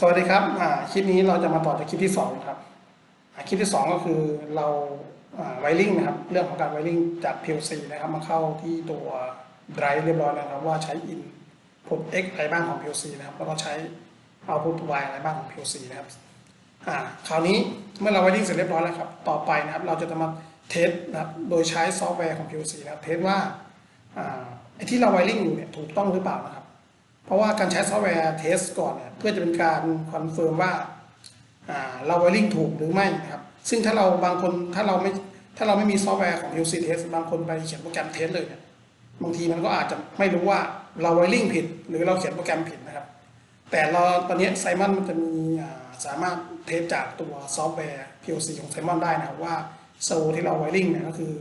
สวัสดีครับคลิปนี้เราจะมาต่อจากคลิปที่สองครับคลิปที่สองก็คือเราไวริงนะครับ เรื่องของการไวริงจาก PLC นะครับ มาเข้าที่ตัว Drive เรียบร้อยแล้วนะครับ ว่าใช้ input X อะไรบ้างของ PLC นะครับ แล้วก็ใช้ output Y อะไรบ้างของ PLC นะครับคราวนี้เมื่อเราไวริงเสร็จเรียบร้อยแล้วครับ ต่อไปนะครับ เราจะมาเทสนะครับ โดยใช้ซอฟต์แวร์ของ PLC นะครับ เทสว่าอ่าไอ้ที่เราไวริงอยู่เนี่ยถูกต้องหรือเปล่านะครับ เพราะว่าการใช้ซอฟต์แวร์เทสก่อนเนี่ยเพื่อจะเป็นการคอนเฟิร์มว่าเราไวริงถูกหรือไม่นะครับ ซึ่งถ้าเราบางคนถ้าเราไม่ถ้าเราไม่มีซอฟต์แวร์ของ UC Test บางคนไปเขียนโปรแกรมเทสเลยเนี่ยบางทีมันก็อาจจะไม่รู้ว่าเราไวริงผิด หรือเราเขียนโปรแกรมผิดนะครับ แต่เราตอนนี้ไซมอนมันจะมีสามารถเทสจากตัวซอฟต์แวร์ PLC ของไซมอนได้นะครับว่าโซที่เราไวริงเนี่ยก็คือ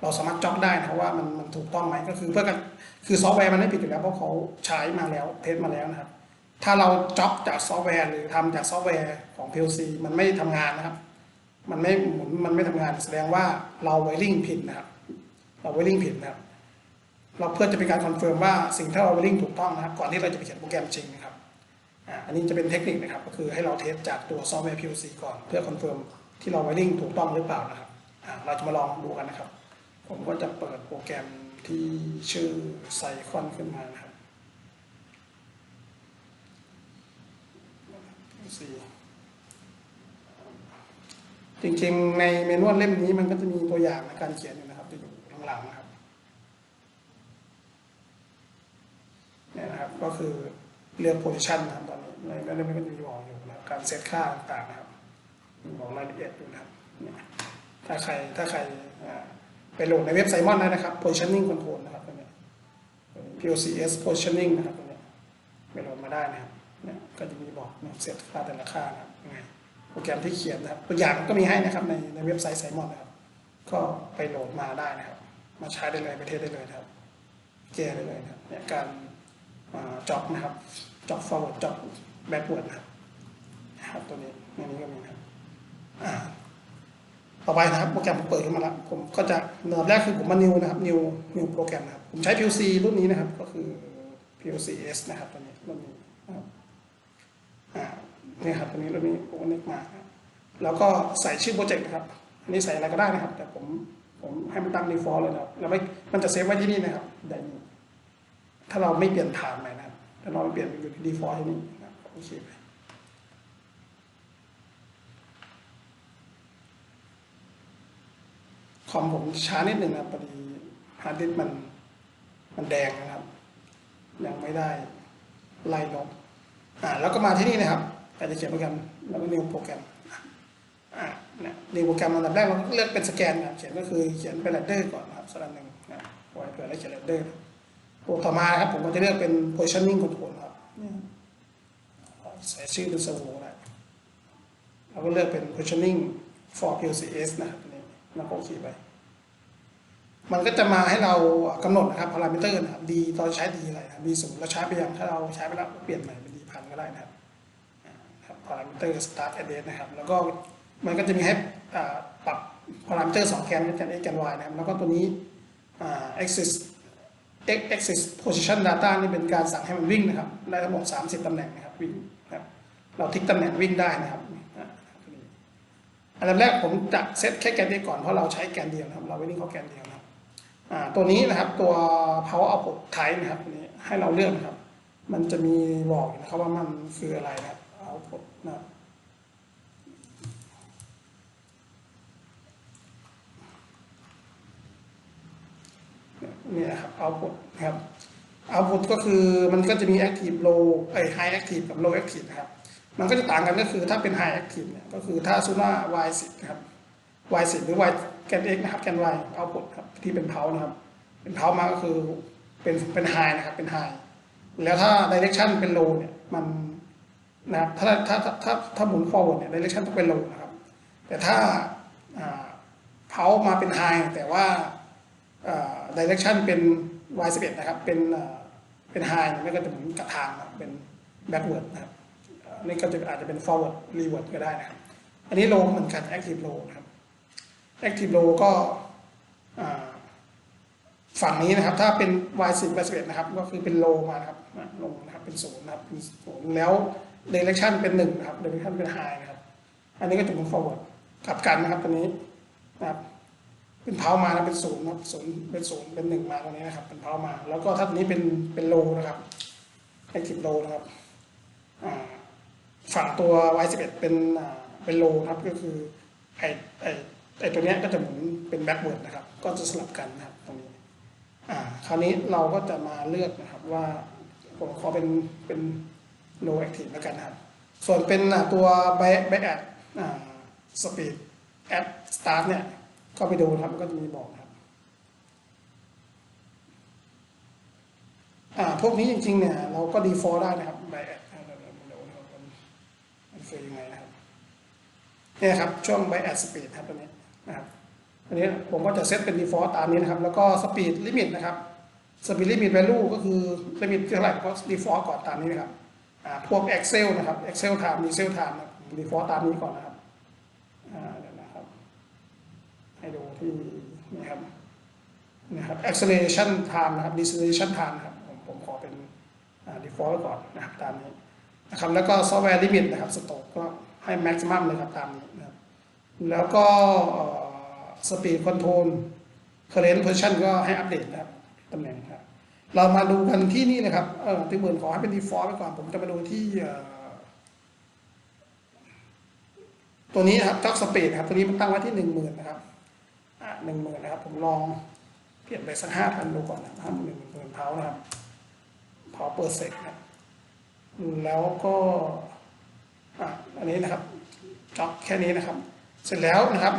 เราสามารถจ็อกได้นะว่ามันมันถูกต้องไหมก็คือเพื่อกัน คือซอฟต์แวร์มันไม่ผิดอยู่แล้วเพราะเขาใช้มาแล้วเทสมาแล้วนะครับ ถ้าเราจ็อกจากซอฟต์แวร์หรือทำจากซอฟต์แวร์ของ PLC มันไม่ทำงานนะครับ มันไม่หมุนมันไม่ทำงานแสดงว่าเราไวริงผิดนะครับ เราไวริงผิดนะครับ เราเพื่อจะเป็นการคอนเฟิร์มว่าสิ่งที่เราไวริงถูกต้องนะครับ ก่อนที่เราจะไปเขียนโปรแกรมจริงนะครับอันนี้จะเป็นเทคนิคนะครับก็คือให้เราเทสจากตัวซอฟต์แวร์ PLC ก่อน เพื่อคอนเฟิร์มที่เราไวริงถูกต้องหรือเปล่านะครับเราจะมาลองดูกันนะครับ ผมก็จะเปิดโปรแกรม ที่ชื่อไซคอนขึ้นมานะครับ PLC จริงๆ ในเมนูเล่มนี้มันก็จะมีตัวอย่างในการเขียนอยู่นะครับจะอยู่ข้างหลังนะครับเนี่ยนะครับก็คือเลือกโพซิชันนะครับตอนนี้ในเล่มนี้ก็จะมีบอกอยู่นะการเซตค่าต่างๆนะครับบอกรายละเอียดอยู่นะครับถ้าใครถ้าใครอ่า ไปโหลดในเว็บไซมอนได้นะครับ positioning control นะครับตัวเนี้ย POCS positioning นะครับตัวเนี้ยไปโหลดมาได้นะครับเนี่ยก็จะมีบอกเนี่ยเซตค่าแต่ละค่านะครับยังไงโปรแกรมที่เขียนนะครับตัวอย่างก็มีให้นะครับในในเว็บไซต์ไซมอนนะครับ ก็ไปโหลดมาได้นะครับ มาใช้ได้เลยประเทศได้เลยนะครับแก้ได้เลยนะครับเนี่ยการจ็อบนะครับจ็อบ forward จ็อบ backward นะครับนะครับตัวนี้ในนี้ก็มีนะครับอ่า ต่อไปนะครับโปรแกรมผมเปิดขึ้นมาแล้วผมก็จะเริ่มแรกคือผมมา new นะครับ new new โปรแกรมนะครับผมใช้ PLC รุ่นนี้นะครับก็คือ PLC S นะครับตัวนี้รุ่นนี้นะครับอ่านี่ครับตัวนี้เรามีโอเน็กมาแล้วก็ใส่ชื่อโปรเจกต์นะครับอันนี้ใส่อะไรก็ได้นะครับ แต่ผมผมให้มันตั้ง default เลยนะครับแล้วไม่มันจะเซฟไว้ที่นี่นะครับได้ถ้าเราไม่เปลี่ยนฐานใหม่นะครับถ้าเราไม่เปลี่ยนมันอยู่ที่ default ที่นี่นะครับโอเคไป คอมผมช้านิดหนึ่งนะครับพอดีฮาร์ดดิสก์มันมันแดงนะครับ ยังไม่ได้ไล่ลบอ่าแล้วก็มาที่นี่นะครับการจะเขียนโปรแกรมแล้วก็นิวโปรแกรมอ่าเนี่ยนิวโปรแกรมอันดับแรกเราเลือกเป็นสแกนนะเขียนก็คือเขียนเป็นแรดเดอร์ก่อนนะครับสลับหนึ่งนะไว้เผื่อแล้วเขียนแรดเดอร์ตัวต่อมานะครับผมก็จะเลือกเป็น positioning control ครับเนี่ยใส่ชื่อเป็นสวูนะเราก็เลือกเป็น positioning for PCS นะครับ แล้วก็โอเคไป มันก็จะมาให้เรากำหนดนะครับพารามิเตอร์นะครับดีตอนใช้ดีอะไรนะดีศูนย์เราใช้ไปอย่างถ้าเราใช้ไปแล้วเปลี่ยนใหม่เป็นดีพันก็ได้นะครับพารามิเตอร์ start address นะครับ แล้วก็มันก็จะมีให้ปรับพารามิเตอร์สองแกนแกน x แกน y นะครับ แล้วก็ตัวนี้อ่า axis x axis position data นี่เป็นการสั่งให้มันวิ่งนะครับ ได้ทั้งหมด 30 ตำแหน่งนะครับวิ่งนะครับ เราทิกตำแหน่งวิ่งได้นะครับ อันดับแรกผมจะเซตแค่แกนเดียวก่อนเพราะเราใช้แกนเดียวนะครับ เราไม่ได้เข้าแกนเดียวนะครับตัวนี้นะครับตัว power output type นะครับนี้ให้เราเลือกนะครับ มันจะมีบอกอยู่นะครับว่ามันคืออะไรนะครับ output นะครับเนี่ยนะครับ output นะครับ output ก็คือมันก็จะมี active low ไอ้ high active กับ low active นะครับ มันก็จะต่างกันก็คือถ้าเป็น high active เนี่ยก็คือถ้าซูน่า y 10 นะครับ y 10 หรือ y แกน x นะครับแกน y output ครับที่เป็นเพานะครับ เป็นเพามาก็คือเป็นเป็น high นะครับเป็น high แล้วถ้า direction เป็น low เนี่ยมันนะครับถ้าถ้าถ้าถ้าถ้าหมุน forward เนี่ย direction ต้องเป็น low นะครับ แต่ถ้าอ่าเพามาเป็น high แต่ว่าอ่า direction เป็น y 11 นะครับเป็นเป็น high เนี่ยมันก็จะหมุนกลับทางนะครับเป็น backward นะครับ นนี้ก็จะอาจจะเป็น forward reward ก็ได้นะครับ อันนี้ low เหมือนกัน active low นะครับ active low ก็ฝั่งนี้นะครับ ถ้าเป็น y 10 y 11 นะครับ ก็คือเป็น low มานะครับลงนะครับเป็นศูนย์นะครับเป็นศูนย์แล้ว direction เป็นหนึ่งนะครับ direction เป็น high นะครับ อันนี้ก็จะเป็น forward กลับกันนะครับตัวนี้นะครับเป็นเท้ามาแล้วเป็นศูนย์นะครับศูนย์เป็นศูนย์เป็นหนึ่งมาตรงนี้นะครับ เป็นเท้ามา แล้วก็ถ้าตัวนี้เป็นเป็นโลนะครับ active low นะครับอ่า ฝั่งตัว y11 เป็นเป็นโลครับก็คือไอไอไอตัวเนี้ยก็จะหมุนเป็น backward นะครับ ก็จะสลับกันนะครับตรงนี้อ่าคราวนี้เราก็จะมาเลือกนะครับว่าผมขอเป็นเป็น low active แล้วกันนะครับ ส่วนเป็นตัว by by at อ่า speed at start เนี่ยก็ไปดูครับมันก็จะมีบอกครับอ่าพวกนี้จริงๆเนี่ยเราก็ default ได้นะครับ by at เดี๋ยวเดี๋ยวเดี๋ยวเดี๋ยวมัน มันคือยังไงนะครับเนี่ยครับช่วง by at speed ครับตัวนี้นะครับอันนี้ผมก็จะเซตเป็น default ตามนี้นะครับ แล้วก็ speed limit นะครับ speed limit value ก็คือ limit เท่าไหร่ก็ default ก่อนตามนี้นะครับพวก excel นะครับ excel time diesel time นะครับ default ตามนี้ก่อนนะครับเดี๋ยวนะครับ ให้ดูที่นี่ครับนี่ครับ acceleration time นะครับ deceleration time นะครับผมผมขอเป็น default ก่อนนะครับตามนี้ นะครับแล้วก็ software limit นะครับ stroke ก็ให้ maximum เลยครับตามนี้นะครับแล้วก็เอ่อ speed control current position ก็ให้อัปเดตนะครับตำแหน่งครับเรามาดูกันที่นี่นะครับเออที่เบิร์นขอให้เป็น default ไว้ก่อนผมจะมาดูที่ตัวนี้ครับ jog speed นะครับตัวนี้มันตั้งไว้ที่หนึ่งหมื่นนะครับหนึ่งหมื่นนะครับ ผมลองเปลี่ยนไปสักห้าพันดูก่อนนะครับห้าหมื่นหมื่นเท้านะครับเผาเปอร์เซ็นต์นะครับ แล้วก็ออันนี้นะครับจ็อกแค่นี้นะครับ เสร็จแล้วนะครับ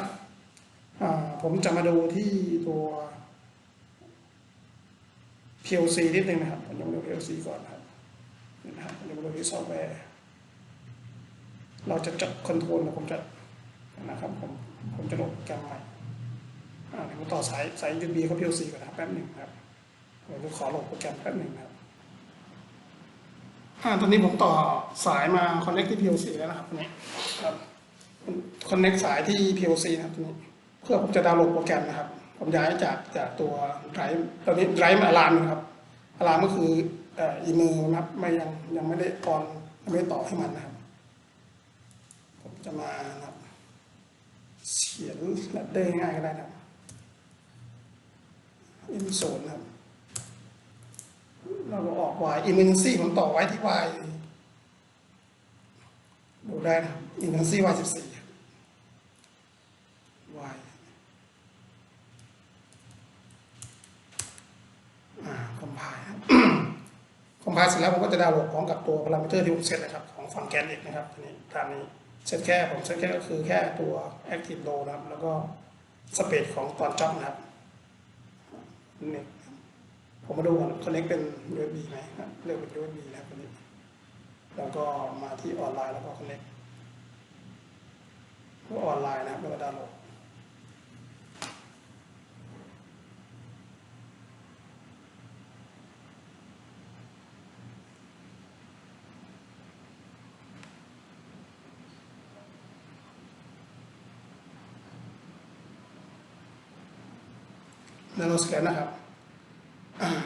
ผมจะมาดูที่ตัว PLC นิดนึงนะครับผมจะมาดู PLC ก่อนครับนะครับผมจะมาดูที่ซอฟต์แวร์เราจะจัดคอนโทรลนะผมจะนะครับผมผมจะโหลดแกรมใหม่เดี๋ยวผมต่อสายสาย USB เข้า PLC ก่อนนะครับแป๊บหนึ่งครับผมจะขอโหลดโปรแกรมแป๊บหนึ่งครับ อ่าตอนนี้ผมต่อสายมา connect ที่ PLC แล้วนะครับตอนนี้ครับ connect สายที่ PLC นะครับตอนนี้เพื่อผมจะดาวน์โหลดโปรแกรมนะครับ ผมย้ายจากจากตัว drive ตอนนี้ drive มา alarm นะครับ alarm ก็คืออีเมลนะครับไม่ยังยังไม่ได้ออนยังไม่ได้ต่อให้มันนะครับ ผมจะมานะครับเขียนแรดเดอร์ง่ายก็ได้นะครับอินโซนนะครับ เราก็ออก y emergency ผมต่อไว้ที่ y ดูได้นะครับ emergency y สิบสี่ y อ่า compile ครับ compile เสร็จแล้วผมก็จะดาวน์โหลดพร้อมกับตัวพารามิเตอร์ที่ผมเซตนะครับ ของฝั่งแกนเอกนะครับอันนี้ตามนี้เซตแค่ผมเซตแค่ก็คือแค่ตัว active low นะครับ แล้วก็สเปดของตอนจ็อบนะครับนี่ ผมมาดูก่อน connect เป็น USB ไหมครับเลือกเป็น USB นะครับตัวนี้แล้วก็มาที่ออนไลน์แล้วก็ connect ก็ออนไลน์นะครับแล้วก็ดาวน์โหลดดาวน์โหลดเสร็จแล้วนะครับ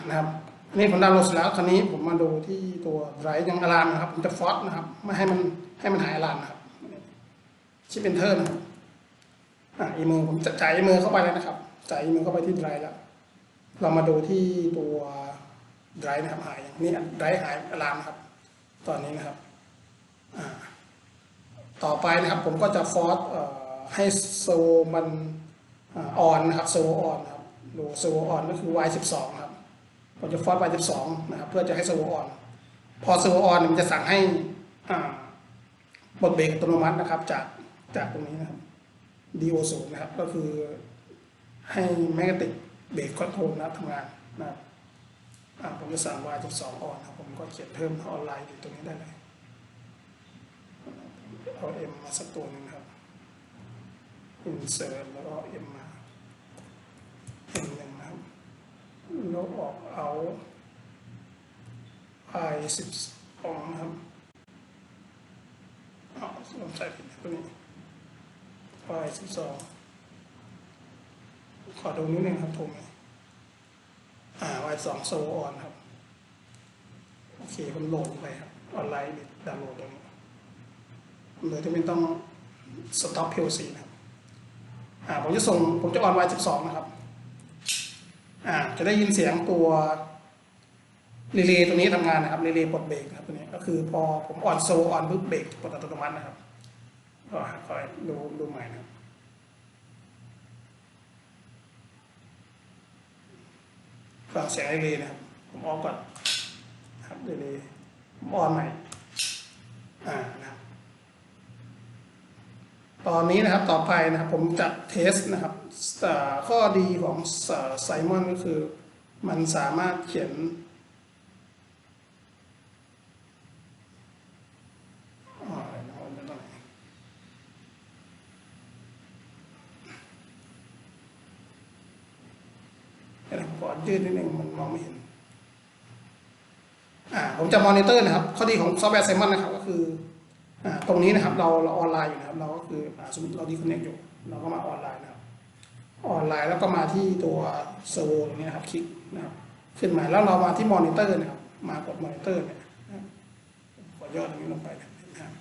นะครับอันนี้ผมดาวน์โหลดเสร็จแล้วคราวนี้ผมมาดูที่ตัวไรยังอะลามนะครับผมจะฟอสนะครับไม่ให้มันให้มันหายอะลามนะครับชิปเอนเทอร์นะครับอ่าอีเมลผมจะจ่ายอีเมลเข้าไปแล้วนะครับจ่ายอีเมลเข้าไปที่ไรแล้ว เรามาดูที่ตัวไรนะครับหายนี่ไรหายอะลามนครับ ตอนนี้นะครับอ่าต่อไปนะครับผมก็จะฟอสให้โซมันออนนะครับโซออนครับดูโซออนก็คือ y 1 2ครับ ผมจะฟอส y 1 2นะครับเพื่อจะให้โซออน พอโซออนมันจะสั่งให้อ่าบทเบรกอัตโนมัตินะครับ จากจากตรงนี้นะครับ DO 0นะครับ ก็คือให้แมกติกเบรกคอนโทรลนะครับทำงานนะครับผมจะสั่ง y 1 2ออนครับผมก็เขียนเพิ่มออนไลน์อยู่ตรงนี้ได้เลยเอา M มาสักตัวหนึงครับ insert แล้วก็ M มา M หนึ่ง โนออกเอา i สิบสองครับเอาลองใส่ผิดตัวนี้ i สิบสองขอดูนิดนึงครับถูกไหมอ่า y สองโซออนครับ โอเคผมโหลดไปครับ ออนไลน์ดาวน์โหลดตรงนี้โดยที่ไม่ต้อง stop PLC นะครับอ่าผมจะส่งผมจะออนไลน์12นะครับ จะได้ยินเสียงตัวรีเลย์ตัวนี้ทำงานนะครับรีเลย์ปลดเบรกครับตัวนี้ก็คือพอผมออนโซออนปุ๊บเบรกปลดอัตโนมัตินะครับก็คอยดูดูใหม่นะครับฟังเสียงรีเลย์นะครับผมออกก่อนครับรีเลย์ผมออนใหม่อ่านะครับตอนนี้นะครับต่อไปนะครับผมจะเทสนะครับ ข้อดีของไซมอนก็คือมันสามารถเขียนอ่านไหนเดี๋ยวผมขอยืดนิดนึงมันมองไม่เห็น อ่าผมจะมอนิเตอร์นะครับ ข้อดีของซอฟต์แวร์ไซมอนนะครับ ก็คืออ่าตรงนี้นะครับ เราเราออนไลน์อยู่นะครับ เราก็คืออ่าสมมติเราดีคอนเนคอยู่ เราก็มาออนไลน์นะครับ ออนไลน์ แล้วก็มาที่ตัวเซอร์โวตรงนี้นะครับคลิกนะครับขึ้นมาแล้วเรามาที่มอนิเตอร์นะครับมากดมอนิเตอร์เนี่ยนะครับขอยอดตรงนี้ลงไปนะครับ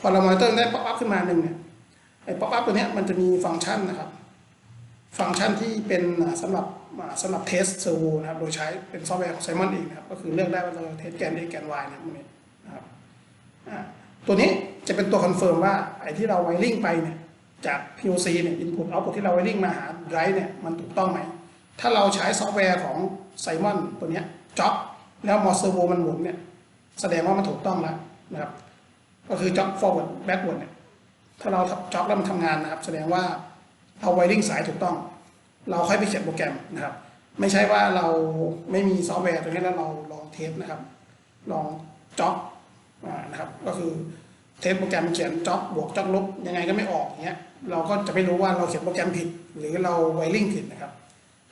พอเรามอนิเตอร์ได้ป๊อปอัพขึ้นมาหนึ่งเนี่ยไอ้ป๊อปอัพตัวเนี้ยมันจะมีฟังก์ชันนะครับ ฟังก์ชันที่เป็นอ่าสำหรับอ่าสำหรับเทสเซอร์โวนะครับโดยใช้เป็นซอฟต์แวร์ของไซมอนเองนะครับก็คือเลือกได้ว่าเราเทสแกน x แกน y นะครับพวกนี้นะครับตัวนี้จะเป็นตัวคอนเฟิร์มว่าไอ้ที่เราไวริงไปเนี่ย จาก POC เนี่ย input output ที่เราไวริงมาหา drive เนี่ยมันถูกต้องไหม ถ้าเราใช้ซอฟต์แวร์ของไซมอนตัวเนี้ยจ็อบแล้วมอเซอร์โวมันหมุนเนี่ย แสดงว่ามันถูกต้องแล้วนะครับ ก็คือจ็อบ forward backward เนี่ยถ้าเราจ็อบแล้วมันทำงานนะครับ แสดงว่าเราไวริงสายถูกต้อง เราค่อยไปเขียนโปรแกรมนะครับ ไม่ใช่ว่าเราไม่มีซอฟต์แวร์ตัวนี้แล้วเราลองเทสนะครับ ลองจ็อบนะครับ ก็คือเทสโปรแกรมเขียนจ็อบบวกจ็อบลบยังไงก็ไม่ออกอย่างเงี้ย เราก็จะไม่รู้ว่าเราเขียนโปรแกรมผิด หรือเราไวริงผิดนะครับ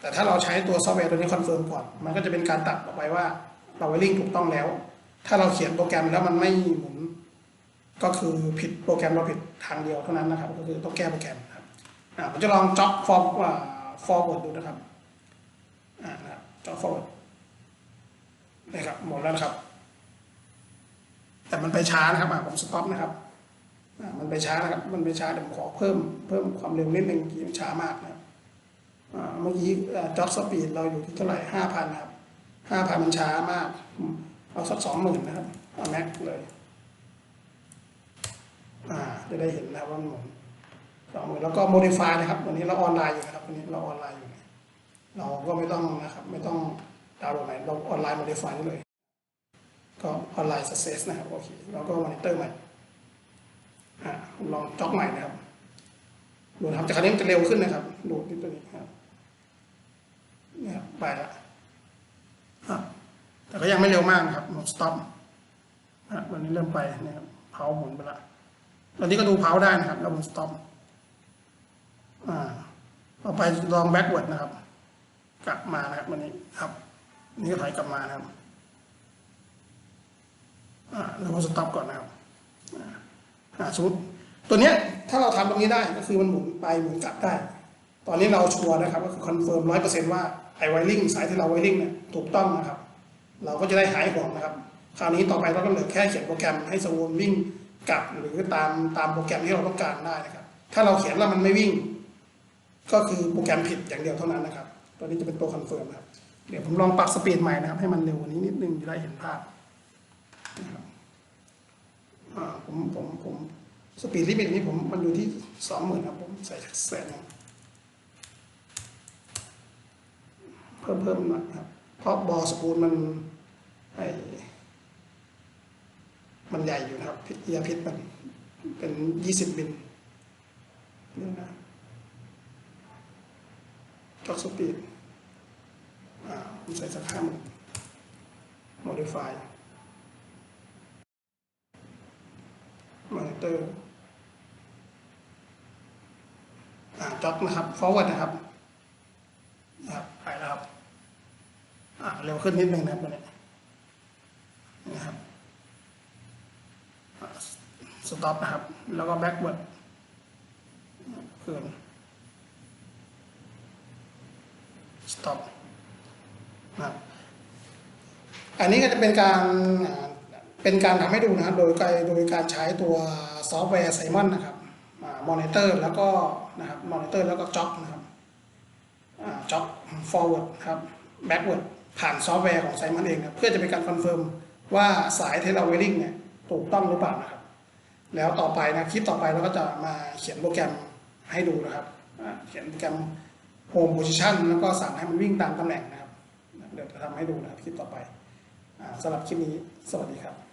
แต่ถ้าเราใช้ตัวซอฟต์แวร์ตัวนี้คอนเฟิร์มก่อน มันก็จะเป็นการตัดออกไปว่าเราไวริงถูกต้องแล้ว ถ้าเราเขียนโปรแกรมแล้วมันไม่หมุน ก็คือผิดโปรแกรมเราผิดทางเดียวเท่านั้นนะครับ ก็คือต้องแก้โปรแกรมครับอ่าผมจะลองจ็อกฟอร์ฟอร์เวิร์ดดูนะครับอ่านะจ็อกฟอร์เวิร์ดนี่ครับหมดแล้วนะครับ แต่มันไปช้านะครับผมสต็อปนะครับ มันไปช้านะครับ มันไปช้าเดี๋ยวผมขอเพิ่มเพิ่มความเร็วนิดนึงเมื่อกี้มันช้ามากนะเมื่อกี้จ็อกสปีดเราอยู่ที่เท่าไหร่ห้าพันครับห้าพันมันช้ามาก เอาสักสองหมื่นนะครับเอาแม็กเลยจะได้เห็นนะครับว่ามันหมุนสองหมื่นแล้วก็ modify นะครับ วันนี้เราออนไลน์อยู่นะครับวันนี้เราออนไลน์อยู่ เราก็ไม่ต้องนะครับ ไม่ต้องดาวน์โหลดไหนเราออนไลน์ modify ได้เลย ก็ออนไลน์ success นะครับโอเคแล้วก็มอนิเตอร์ใหม่ อ่าลองจ็อกใหม่นะครับ ดูนะครับจากครั้นี้มันจะเร็วขึ้นนะครับ ดูที่ตัวนี้ครับเนี่ยครับไปละอะแต่ก็ยังไม่เร็วมากนะครับ stop อะวันนี้เริ่มไปนะครับเผาหมุนไปละตอนนี้ก็ดูเผาได้นะครับ แล้วผมสต็อปอ่าต่อไปลองแบ็กเวิร์ดนะครับ กลับมานะครับวันนี้ครับนี่ก็ถอยกลับมานะครับอ่าแล้วผมสต็อปก่อนนะครับ สมมติตัวเนี้ยถ้าเราทำตรงนี้ได้ก็คือมันหมุนไปหมุนกลับได้ ตอนนี้เราชัวร์นะครับก็คือคอนเฟิร์มร้อยเปอร์เซ็นต์ว่าไอไวริงสายที่เราไวริงเนี่ยถูกต้องนะครับ เราก็จะได้หายห่วงนะครับ คราวนี้ต่อไปเราก็เหลือแค่เขียนโปรแกรมให้สวูนวิ่งกลับหรือตามตามโปรแกรมที่เราต้องการได้นะครับ ถ้าเราเขียนแล้วมันไม่วิ่ง ก็คือโปรแกรมผิดอย่างเดียวเท่านั้นนะครับ ตัวนี้จะเป็นตัวคอนเฟิร์มครับ เดี๋ยวผมลองปรับสปีดใหม่นะครับ ให้มันเร็วกว่านี้นิดนึงจะได้เห็นภาพนะครับอ่า ผมผมผมสปีดลิมิตนี้ผมมันอยู่ที่สองหมื่นครับผมใส่แสนเพิ่มเพิ่มหน่อยครับ เพราะบอสปูลมันไอมันใหญ่อยู่นะครับยาพิษมันเป็นยี่สิบมิลนี่นะจ็อกสปีดอ่าผมใส่สักห้าหมื่นโมดิฟาย มอนิเตอร์จ็อกนะครับ forward นะครับนะครับไปแล้วครับเร็วขึ้นนิดนึงนะครับตัวนี้นะครับสต็อปนะครับ แล้วก็แบ็กเวิร์ดเคืนสต็อปนะครับอันนี้ก็จะเป็นการ เป็นการทำให้ดูนะครับโดยการโดยการใช้ตัวซอฟต์แวร์ไซมอนนะครับมอนิเตอร์แล้วก็นะครับมอนิเตอร์แล้วก็จ็อกนะครับจ็อกฟอร์เวิร์ดครับแบ็กเวิร์ดผ่านซอฟต์แวร์ของไซมอนเองครับเพื่อจะเป็นการคอนเฟิร์มว่าสายที่เราเวลลิ่งเนี่ยถูกต้องหรือเปล่านะครับ แล้วต่อไปนะคลิปต่อไปเราก็จะมาเขียนโปรแกรมให้ดูนะครับเขียนโปรแกรม Home Position แล้วก็สั่งให้มันวิ่งตามตำแหน่งนะครับ เดี๋ยวจะทำให้ดูนะครับคลิปต่อไปอสำหรับคลิปนี้สวัสดีครับ